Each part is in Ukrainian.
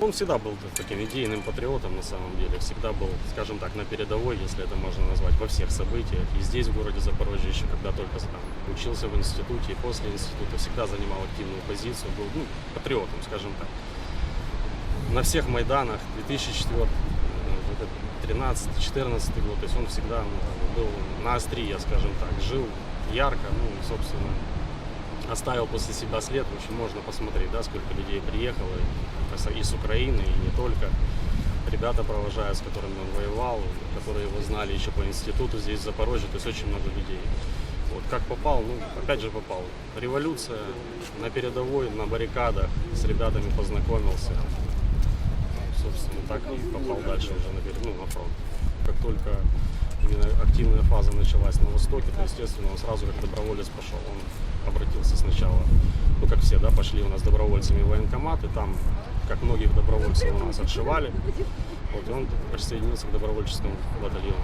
Он всегда был таким идейным патриотом на самом деле, всегда был, скажем так, на передовой, если это можно назвать, во всех событиях. И здесь, в городе Запорожье, еще когда только там, учился в институте и после института, всегда занимал активную позицию, был ну, патриотом, скажем так. На всех Майданах 2004 13-14 год, то есть он всегда ну, был на острие, скажем так, жил ярко, ну и, собственно, оставил после себя след. В общем, можно посмотреть, да, сколько людей приехало и с Украины, и не только. Ребята провожают, с которыми он воевал, которые его знали еще по институту здесь, в Запорожье, то есть очень много людей. Вот как попал, ну, опять же попал. Революция на передовой, на баррикадах, с ребятами познакомился. Собственно, так и попал дальше уже на, ну, на фронт. Как только именно активная фаза началась на Востоке, то, естественно, он сразу как доброволец пошел. Он обратился да, пошли у нас добровольцами в военкомат, и там, как многих добровольцев у нас отшивали, вот, и он присоединился к добровольческому батальону.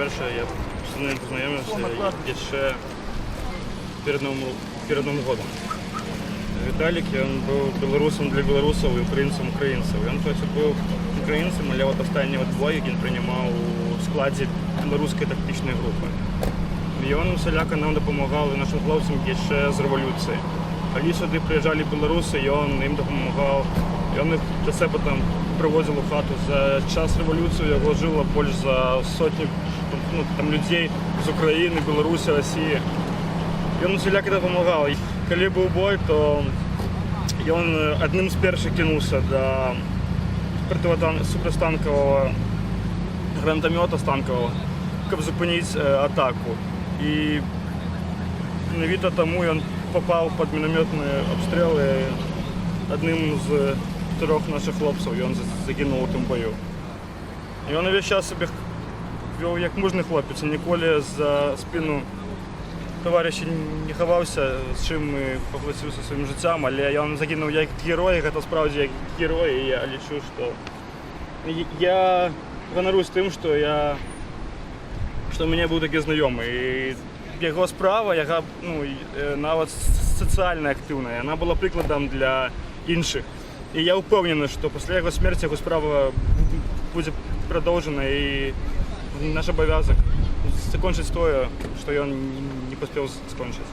Перше, я з ним познайомився ще перед Новим, перед Новим годом. Віталік він був білорусом для білорусів і українцем українців. Він і був українцем, але от останні от бої він приймав у складі білоруської тактичної групи. І він всіляко нам допомагав і нашим хлопцям ще з революції. Коли сюди приїжджали білоруси, і він їм допомагав. Він їх до себе там привозив у хату. За час революції його жило більше за сотні ну, там, людей з України, Білорусі, Росії. І він всіляко допомагав. І Коли був бой, то він одним з перших кинувся до супростанкового гранатомета станкового, щоб зупинити е, атаку. І навіто тому він попав під мінометні обстріли одним з трьох наших хлопців, і він загинув у тому бою. І він весь час себе вів як мужний хлопець, і ніколи за спину товариша не ховався, з чим ми поплатився своїм життям, але він загинув як герой, це справді як герой, і я лічу, що я гонорусь тим, що я що в був такий знайомий. І його справа, яка ну, е, навіть соціально активна, вона була прикладом для інших. І я впевнений, що після його смерті його справа буде продовжена і наш обов'язок закончить стоя, що він не поспів скончити.